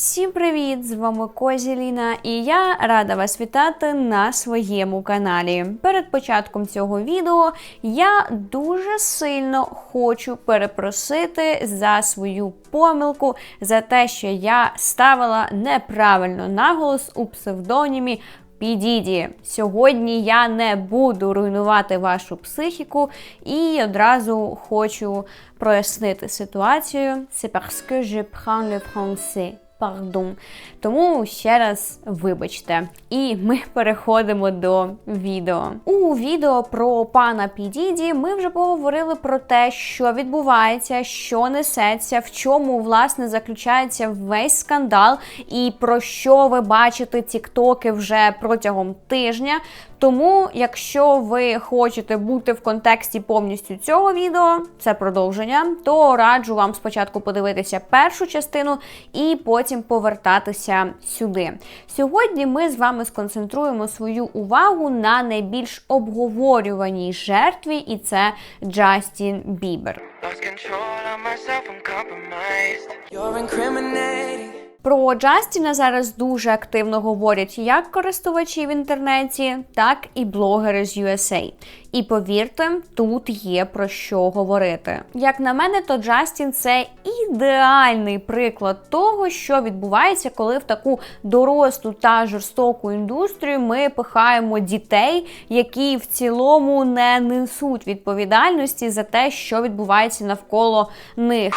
Всім привіт! З вами Козіліна, і я рада вас вітати на своєму каналі. Перед початком цього відео я дуже сильно хочу перепросити за свою помилку, за те, що я ставила неправильно наголос у псевдонімі Підіді. Сьогодні я не буду руйнувати вашу психіку і одразу хочу прояснити ситуацію. C'est parce que je prends le français. Пардон. Тому ще раз вибачте. І ми переходимо до відео. У відео про пана Підіді ми вже поговорили про те, що відбувається, що несеться, в чому власне заключається весь скандал, і про що ви бачите тіктоки вже протягом тижня. Тому, якщо ви хочете бути в контексті повністю цього відео, це продовження, то раджу вам спочатку подивитися першу частину і потім повертатися сюди. Сьогодні ми з вами сконцентруємо свою увагу на найбільш обговорюваній жертві, і це Джастін Бібер. You're incriminating. Про Джастіна зараз дуже активно говорять як користувачі в інтернеті, так і блогери з USA. І повірте, тут є про що говорити. Як на мене, то Джастін це ідеальний приклад того, що відбувається, коли в таку дорослу та жорстоку індустрію ми пихаємо дітей, які в цілому не несуть відповідальності за те, що відбувається навколо них.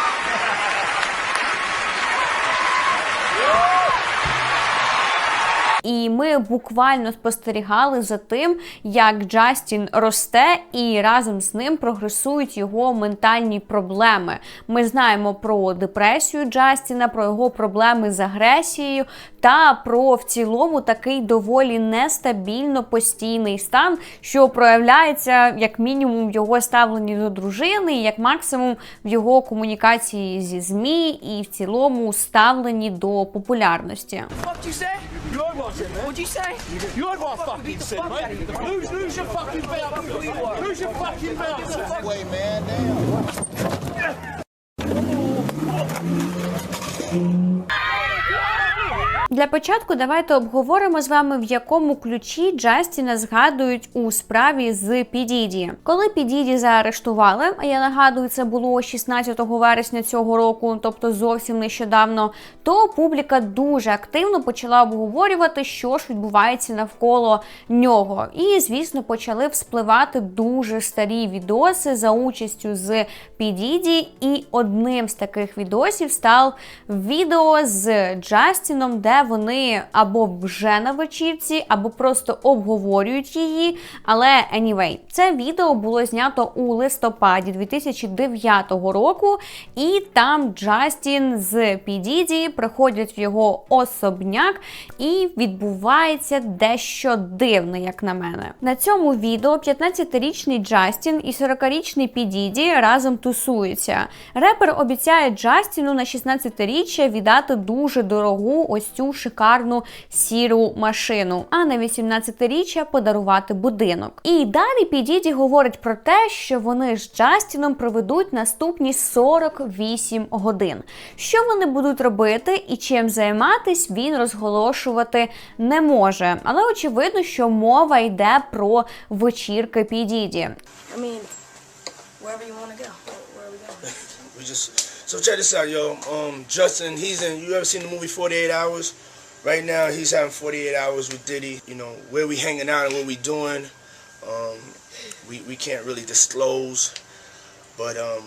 І ми буквально спостерігали за тим, як Джастін росте, і разом з ним прогресують його ментальні проблеми. Ми знаємо про депресію Джастіна, про його проблеми з агресією та про в цілому такий доволі нестабільно постійний стан, що проявляється як мінімум в його ставленні до дружини, як максимум в його комунікації зі ЗМІ і в цілому ставленні до популярності. You're watching, man. What'd you say? You're my fucking sin, mate. Lose, lose your fucking bounce. Lose your fucking belt. That way, man. Damn. Oh. Для початку давайте обговоримо з вами, в якому ключі Джастіна згадують у справі з Підіді. Коли Підіді заарештували, а я нагадую, це було 16 вересня цього року, тобто зовсім нещодавно, то публіка дуже активно почала обговорювати, що ж відбувається навколо нього. І, звісно, почали вспливати дуже старі відоси за участю з Підіді. І одним з таких відосів став відео з Джастіном, де вони або вже на вечірці, або просто обговорюють її. Але anyway, це відео було знято у листопаді 2009 року, і там Джастін з Підіді приходять в його особняк, і відбувається дещо дивне, як на мене. На цьому відео 15-річний Джастін і 40-річний Підіді разом тусуються. Репер обіцяє Джастіну на 16-річчя віддати дуже дорогу ось цю шикарну сіру машину, а на 18-річчя подарувати будинок. І далі Підіді говорить про те, що вони з Джастіном проведуть наступні 48 годин. Що вони будуть робити і чим займатись, він розголошувати не може. Але очевидно, що мова йде про вечірки Підіді. I mean, wherever you want to go. Where we going? We just so check this out, yo. Um, Justin, he's in. You ever seen the movie Forty Eight Hours? Right now, he's having Forty Eight Hours with Diddy. You know where we hanging out and what we doing. Um, we we can't really disclose, but um,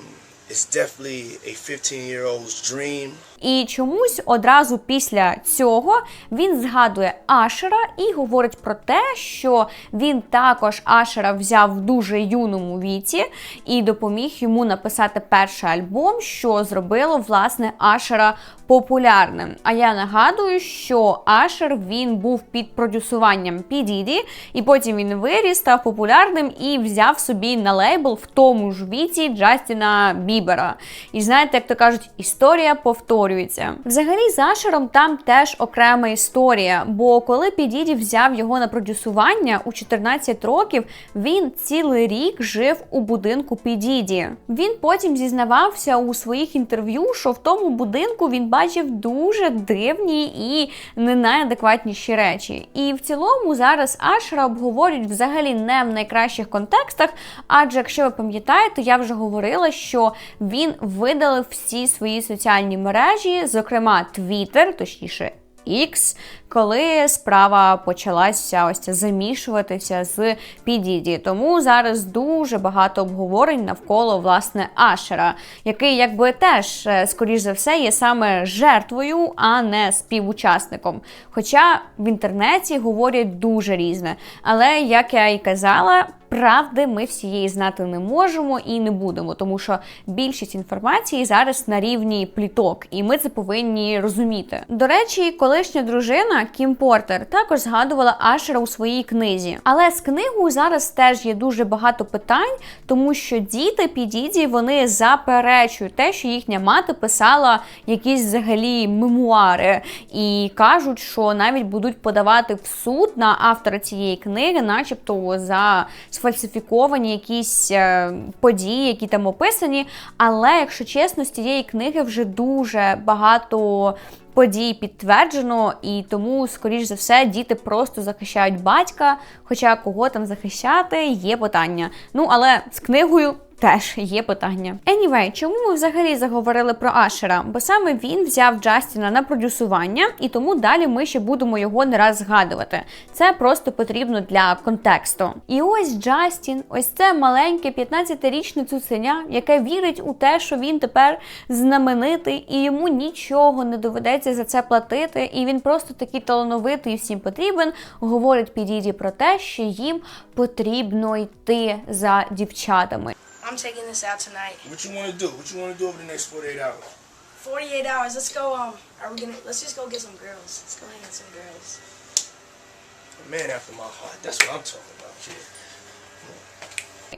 it's definitely a 15 year old's dream. І чомусь одразу після цього він згадує Ашера і говорить про те, що він також Ашера взяв в дуже юному віці і допоміг йому написати перший альбом, що зробило власне Ашера популярним. А я нагадую, що Ашер він був під продюсуванням Підіді, і потім він виріс, став популярним і взяв собі на лейбл в тому ж віці Джастіна Бібера. І знаєте, як то кажуть, історія повторюється. Взагалі, з Ашером там теж окрема історія. Бо коли Підіді взяв його на продюсування у 14 років, він цілий рік жив у будинку Підіді. Він потім зізнавався у своїх інтерв'ю, що в тому будинку він бачив бачив дуже дивні і не найадекватніші речі. І в цілому зараз Ашера обговорюють взагалі не в найкращих контекстах. Адже, якщо ви пам'ятаєте, я вже говорила, що він видалив всі свої соціальні мережі, зокрема Twitter, точніше. X, коли справа почалася ось замішуватися з Підіді. Тому зараз дуже багато обговорень навколо власне Ашера, який якби теж, е, скоріш за все, є саме жертвою, а не співучасником. Хоча в інтернеті говорять дуже різне. Але як я і казала. Правди ми всієї знати не можемо і не будемо, тому що більшість інформації зараз на рівні пліток, і ми це повинні розуміти. До речі, колишня дружина Кім Портер також згадувала Ашера у своїй книзі. Але з книгою зараз теж є дуже багато питань, тому що діти Підіді вони заперечують те, що їхня мати писала якісь взагалі мемуари, і кажуть, що навіть будуть подавати в суд на автора цієї книги, начебто за сфальсифіковані якісь е, події, які там описані. Але, якщо чесно, з цієї книги вже дуже багато. Подій підтверджено, і тому, скоріш за все, діти просто захищають батька. Хоча кого там захищати, є питання. Ну але з книгою теж є питання. Anyway, чому ми взагалі заговорили про Ашера? Бо саме він взяв Джастіна на продюсування, і тому далі ми ще будемо його не раз згадувати. Це просто потрібно для контексту. І ось Джастін, ось це маленьке 15-річне цуценя, яке вірить у те, що він тепер знаменитий, і йому нічого не доведеться за це платити. І він просто такий талановитий і всім потрібен. Говорить Підіді про те, що їм потрібно йти за дівчатами. I'm taking this out tonight. What you want to do? What you want to do over the next 48 hours? 48 hours. Let's go. Um, are we gonna? Let's just go get some girls. Let's go hang with some girls. A man after my heart. That's what I'm talking about, kid.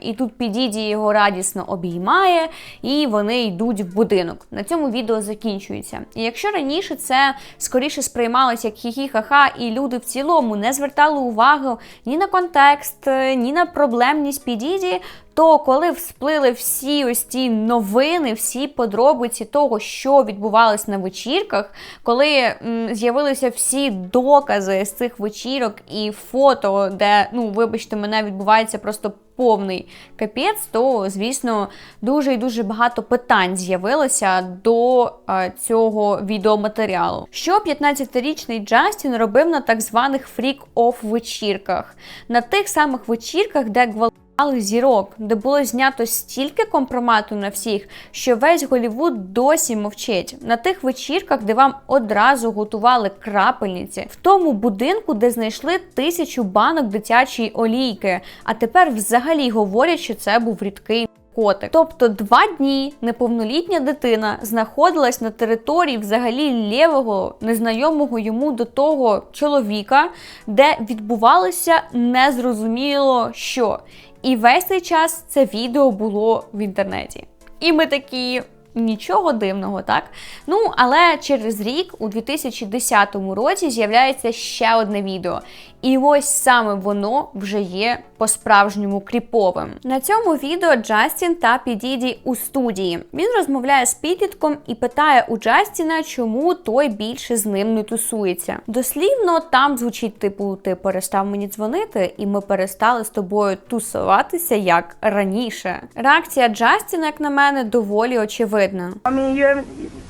І тут Підіді його радісно обіймає, і вони йдуть в будинок. На цьому відео закінчується. І якщо раніше це скоріше сприймалося як хі-хі-ха-ха, і люди в цілому не звертали увагу ні на контекст, е, ні на проблемність Підіді, то коли всплили всі ось ці новини, всі подробиці того, що відбувалось на вечірках, коли з'явилися всі докази з цих вечірок і фото, де, ну вибачте, мене відбувається просто повний капець, то звісно дуже і дуже багато питань з'явилося до е, цього відеоматеріалу. Що 15-річний Джастін робив на так званих фрік-офф вечірках, на тих самих вечірках, де гвалтували Але зірок, де було знято стільки компромату на всіх, що весь Голівуд досі мовчить. На тих вечірках, де вам одразу готували крапельниці, в тому будинку, де знайшли тисячу банок дитячої олійки, а тепер взагалі говорять, що це був рідкий. Котик. Тобто два дні неповнолітня дитина знаходилась на території взагалі лівого, незнайомого йому до того чоловіка, де відбувалося незрозуміло що. І весь цей час це відео було в інтернеті. І ми такі. Нічого дивного, так? Ну, але через рік, у 2010 році, з'являється ще одне відео. І ось саме воно вже є по-справжньому кріповим. На цьому відео Джастін та Підіді у студії. Він розмовляє з підлітком і питає у Джастіна, чому той більше з ним не тусується. Дослівно там звучить типу: ти перестав мені дзвонити, і ми перестали з тобою тусуватися як раніше. Реакція Джастіна, як на мене, доволі очевидна. I mean, you haven't.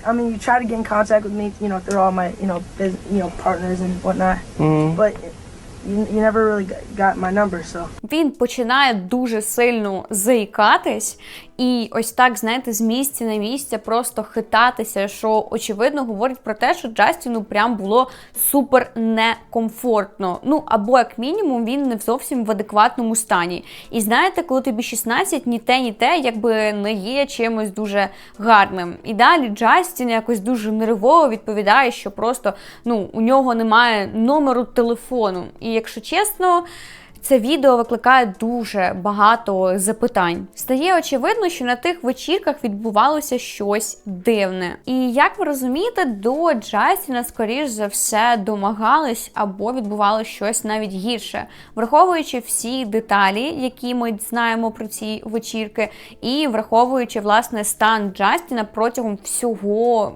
I mean, you try to get in contact with me, you know, through all my, you know, bus you know, partners and whatnot. But you, you never really got- got my number, so. він починає дуже сильно заїкатись, і ось так, знаєте, з місця на місце просто хитатися, що очевидно говорить про те, що Джастіну прям було супер некомфортно. Ну або як мінімум він не зовсім в адекватному стані. І знаєте, коли тобі 16, ні те, ні те, якби не є чимось дуже гарним. І далі Джастін якось дуже нервово відповідає, що просто ну у нього немає номеру телефону. І якщо чесно. Це відео викликає дуже багато запитань. Стає очевидно, що на тих вечірках відбувалося щось дивне. І як ви розумієте, до Джастіна, скоріш за все, домагались або відбувалося щось навіть гірше, враховуючи всі деталі, які ми знаємо про ці вечірки, і враховуючи власне стан Джастіна протягом всього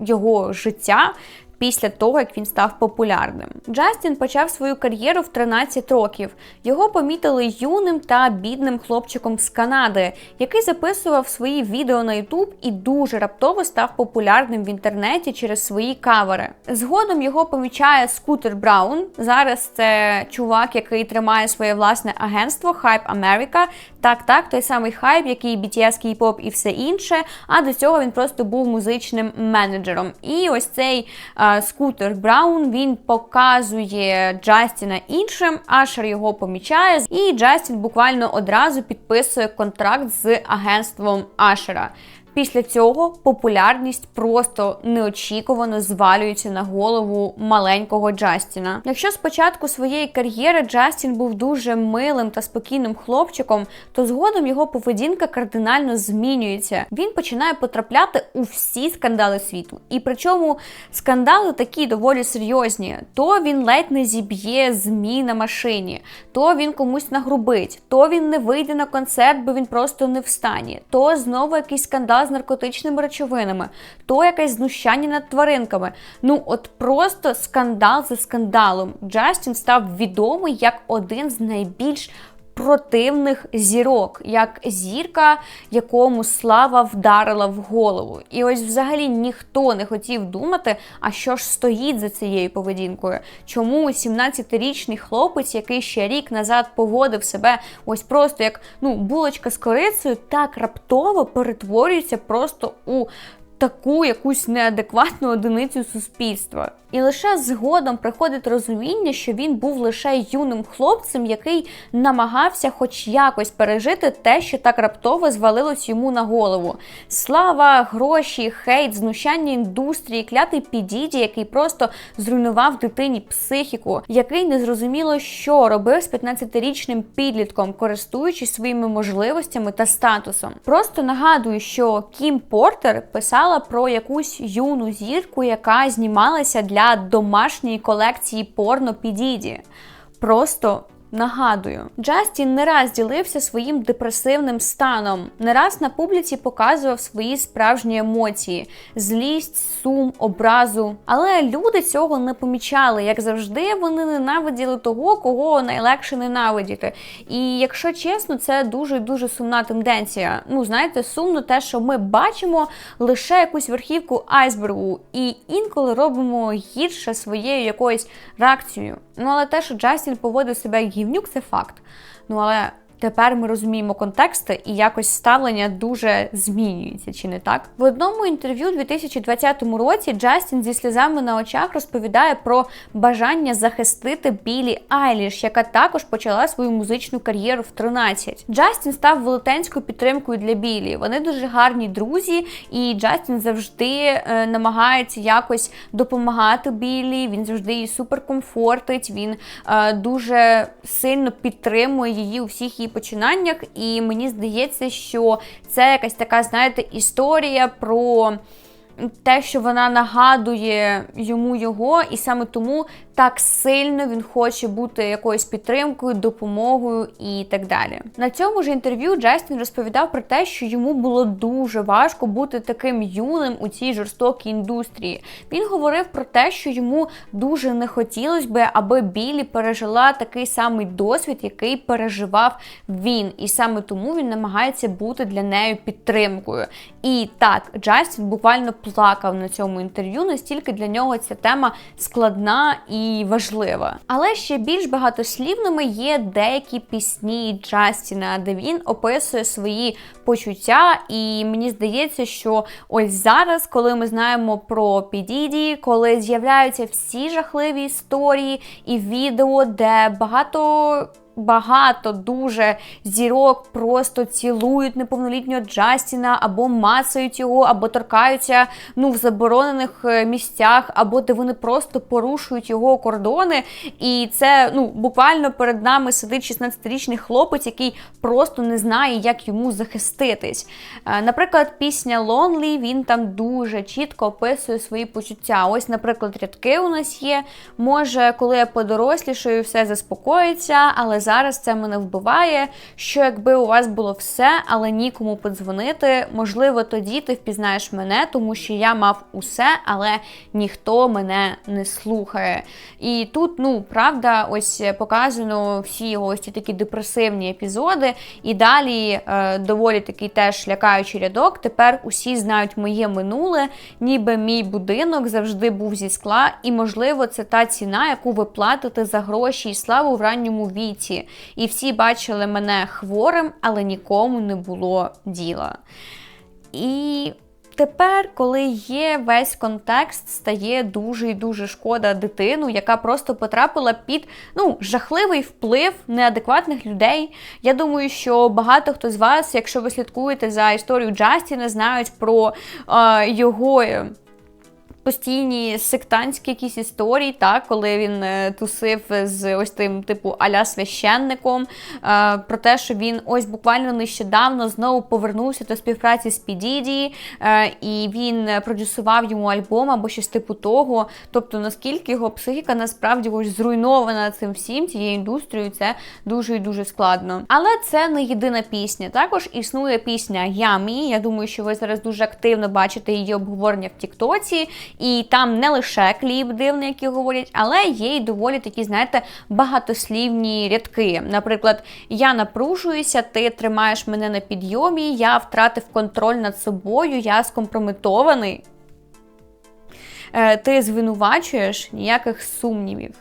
його життя. Після того, як він став популярним, Джастін почав свою кар'єру в 13 років. Його помітили юним та бідним хлопчиком з Канади, який записував свої відео на YouTube і дуже раптово став популярним в інтернеті через свої кавери. Згодом його помічає Скутер Браун. Зараз це чувак, який тримає своє власне агентство Hype America. Так, так, той самий хайп, який BTS, K-pop і все інше. А до цього він просто був музичним менеджером. І ось цей е, скутер Браун він показує Джастіна іншим. Ашер його помічає, і Джастін буквально одразу підписує контракт з агентством Ашера. Після цього популярність просто неочікувано звалюється на голову маленького Джастіна. Якщо спочатку своєї кар'єри Джастін був дуже милим та спокійним хлопчиком, то згодом його поведінка кардинально змінюється. Він починає потрапляти у всі скандали світу. І причому скандали такі доволі серйозні. То він ледь не зіб'є змі на машині, то він комусь нагрубить, то він не вийде на концерт, бо він просто не встані, то знову якийсь скандал з наркотичними речовинами, то якесь знущання над тваринками. Ну, от просто скандал за скандалом. Джастін став відомий як один з найбільш противних зірок, як зірка, якому слава вдарила в голову. І ось взагалі ніхто не хотів думати, а що ж стоїть за цією поведінкою. Чому 17-річний хлопець, який ще рік назад поводив себе ось просто як ну булочка з корицею, так раптово перетворюється просто у таку якусь неадекватну одиницю суспільства. І лише згодом приходить розуміння, що він був лише юним хлопцем, який намагався хоч якось пережити те, що так раптово звалилось йому на голову. Слава, гроші, хейт, знущання індустрії, клятий підіді, який просто зруйнував дитині психіку, який незрозуміло, що робив з 15-річним підлітком, користуючись своїми можливостями та статусом. Просто нагадую, що Кім Портер писала про якусь юну зірку, яка знімалася для домашньої колекції порно підіді. Просто Нагадую, Джастін не раз ділився своїм депресивним станом, не раз на публіці показував свої справжні емоції: злість, сум, образу. Але люди цього не помічали. Як завжди, вони ненавиділи того, кого найлегше ненавидіти. І якщо чесно, це дуже дуже сумна тенденція. Ну, знаєте, сумно те, що ми бачимо лише якусь верхівку айсбергу, і інколи робимо гірше своєю якоюсь реакцією. Ну але те, що Джастін поводив себе як гівнюк, це факт. Ну але тепер ми розуміємо контексти і якось ставлення дуже змінюється, чи не так? В одному інтерв'ю у 2020 році Джастін зі сльозами на очах розповідає про бажання захистити Білі Айліш, яка також почала свою музичну кар'єру в 13. Джастін став велетенською підтримкою для Білі. Вони дуже гарні друзі, і Джастін завжди е, намагається якось допомагати Білі. Він завжди її суперкомфортить. Він е, дуже сильно підтримує її у всіх її починаннях. І мені здається, що це якась така, знаєте, історія про. Те, що вона нагадує йому його, і саме тому так сильно він хоче бути якоюсь підтримкою, допомогою і так далі. На цьому ж інтерв'ю Джастін розповідав про те, що йому було дуже важко бути таким юним у цій жорстокій індустрії. Він говорив про те, що йому дуже не хотілося би, аби Білі пережила такий самий досвід, який переживав він, і саме тому він намагається бути для неї підтримкою. І так, Джастін буквально плакав на цьому інтерв'ю, настільки для нього ця тема складна і важлива. Але ще більш багатослівними є деякі пісні Джастіна, де він описує свої почуття. І мені здається, що ось зараз, коли ми знаємо про Підіді, коли з'являються всі жахливі історії і відео, де багато. Багато дуже зірок просто цілують неповнолітнього Джастіна, або мацають його, або торкаються ну в заборонених е, місцях, або де вони просто порушують його кордони. І це ну буквально перед нами сидить 16-річний хлопець, який просто не знає, як йому захиститись. Е, Наприклад, пісня Lonely, він там дуже чітко описує свої почуття. Ось, наприклад, рядки у нас є. Може, коли я подорослішаю, все заспокоїться, але зараз зараз це мене вбиває. Що якби у вас було все, але нікому подзвонити, можливо, тоді ти впізнаєш мене, тому що я мав усе, але ніхто мене не слухає. І тут, ну, правда, ось показано всі його ось ці такі депресивні епізоди. І далі е, доволі такий теж лякаючий рядок. Тепер усі знають моє минуле, ніби мій будинок завжди був зі скла, і, можливо, це та ціна, яку ви платите за гроші і славу в ранньому віці. І всі бачили мене хворим, але нікому не було діла. І тепер, коли є весь контекст, стає дуже і дуже шкода дитину, яка просто потрапила під ну, жахливий вплив неадекватних людей. Я думаю, що багато хто з вас, якщо ви слідкуєте за історією Джастіна, знають про е, його. Постійні сектантські якісь історії, так, коли він е, тусив з ось тим, типу, аля священником, е, про те, що він ось буквально нещодавно знову повернувся до співпраці з Підіді, е, і він продюсував йому альбом або щось типу того. Тобто, наскільки його психіка насправді ось зруйнована цим всім, цією індустрією, це дуже і дуже складно. Але це не єдина пісня. Також існує пісня Ямі. Я думаю, що ви зараз дуже активно бачите її обговорення в Тіктоці. І там не лише кліп дивний, який говорять, але є й доволі такі, знаєте, багатослівні рядки. Наприклад, я напружуюся, ти тримаєш мене на підйомі, я втратив контроль над собою, я скомпрометований. Е, Ти звинувачуєш ніяких сумнівів.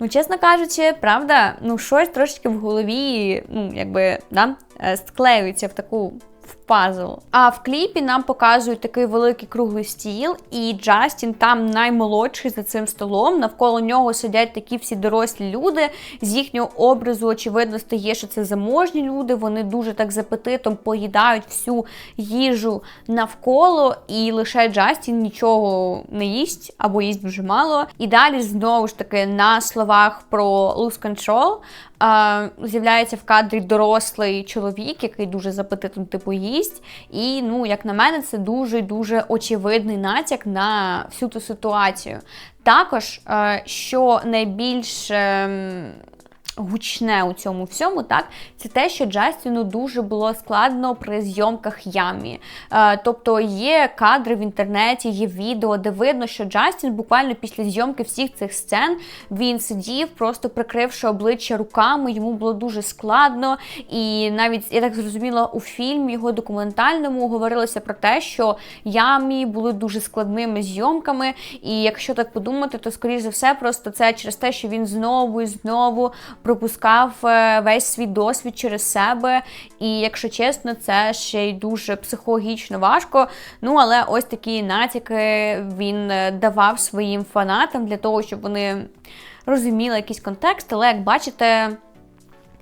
Ну, чесно кажучи, правда, ну щось трошечки в голові, ну, якби, да, е, склеюється в таку в пазл. А в кліпі нам показують такий великий круглий стіл, і Джастін там наймолодший за цим столом. Навколо нього сидять такі всі дорослі люди. З їхнього образу, очевидно, стає, що це заможні люди. Вони дуже так з апетитом поїдають всю їжу навколо, і лише Джастін нічого не їсть або їсть дуже мало. І далі знову ж таки на словах про lose control з'являється в кадрі дорослий чоловік, який дуже з апетитом типу їсть. І, ну, як на мене, це дуже дуже очевидний натяк на всю ту ситуацію. Також, е, що найбільш. Гучне у цьому всьому, так, це те, що Джастіну дуже було складно при зйомках ямі. Е, тобто є кадри в інтернеті, є відео, де видно, що Джастін буквально після зйомки всіх цих сцен він сидів, просто прикривши обличчя руками, йому було дуже складно. І навіть я так зрозуміла, у фільмі його документальному говорилося про те, що ямі були дуже складними зйомками. І якщо так подумати, то скоріш за все, просто це через те, що він знову і знову пропускав е, весь свій досвід через себе. І якщо чесно, це ще й дуже психологічно важко. Ну але ось такі натяки він е, давав своїм фанатам для того, щоб вони розуміли якийсь контекст. Але як бачите.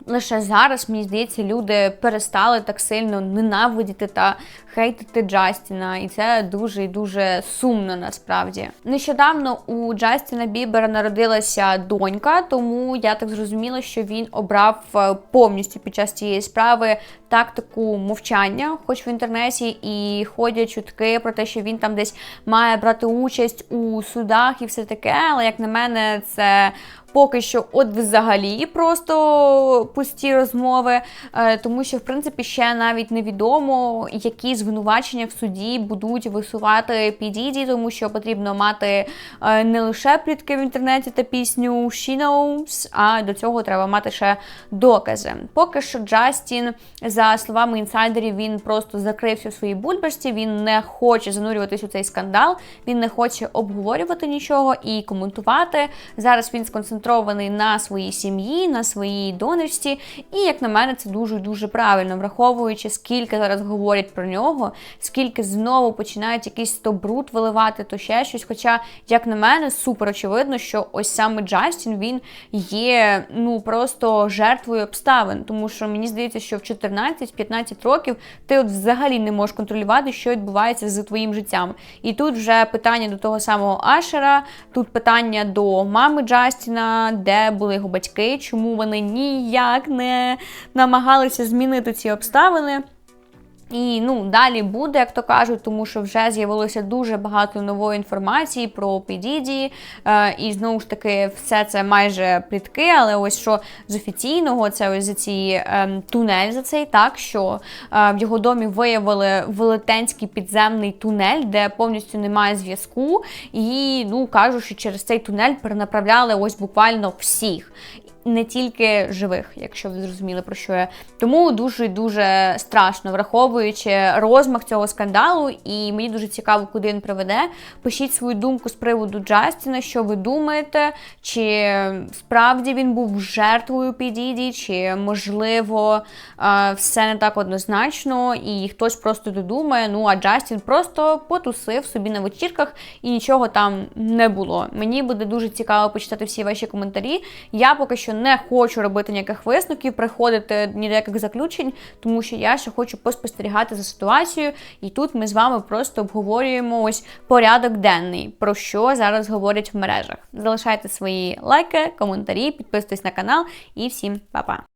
Лише зараз, мені здається, люди перестали так сильно ненавидіти та хейтити Джастіна, і це дуже і дуже сумно насправді. Нещодавно у Джастіна Бібера народилася донька, тому я так зрозуміла, що він обрав е, повністю під час цієї справи тактику мовчання, хоч в інтернеті і ходять чутки про те, що він там десь має брати участь у судах і все таке. Але як на мене, це поки що, от взагалі, просто пусті розмови, е, тому що, в принципі, ще навіть невідомо, які звинувачення в суді будуть висувати підіді, тому що потрібно мати е, не лише плітки в інтернеті та пісню She Knows, а до цього треба мати ще докази. Поки що Джастін, за словами інсайдерів, він просто закрився в своїй бульбашці, він не хоче занурюватись у цей скандал, він не хоче обговорювати нічого і коментувати. Зараз він сконцентрований на своїй сім'ї, на своїй донечці. І, як на мене, це дуже дуже правильно, враховуючи, скільки зараз говорять про нього, скільки знову починають якийсь то бруд виливати, то ще щось. Хоча, як на мене, супер очевидно, що ось саме Джастін він є ну просто жертвою обставин. Тому що мені здається, що в 14-15 років ти от взагалі не можеш контролювати, що відбувається з твоїм життям. І тут вже питання до того самого Ашера, тут питання до мами Джастіна, де були його батьки, чому вони ніяк не намагалися змінити ці обставини. І ну далі буде, як то кажуть, тому що вже з'явилося дуже багато нової інформації про Підіді. Е, і знову ж таки, все це майже плітки, але ось що з офіційного, це ось за ці ем, тунель за цей, так що е, в його домі виявили велетенський підземний тунель, де повністю немає зв'язку. І ну кажуть, що через цей тунель перенаправляли ось буквально всіх не тільки живих, якщо ви зрозуміли про що я. Тому дуже дуже страшно, враховуючи розмах цього скандалу, і мені дуже цікаво, куди він приведе. Пишіть свою думку з приводу Джастіна, що ви думаєте, чи справді він був жертвою Підіді, чи можливо е, все не так однозначно, і хтось просто додумає. Ну а Джастін просто потусив собі на вечірках і нічого там не було. Мені буде дуже цікаво почитати всі ваші коментарі. Я поки що не хочу робити ніяких висновків, приходити ніяких заключень, тому що я ще хочу поспостерігати за ситуацією. І тут ми з вами просто обговорюємо ось порядок денний, про що зараз говорять в мережах. Залишайте свої лайки, коментарі, підписуйтесь на канал і всім па-па!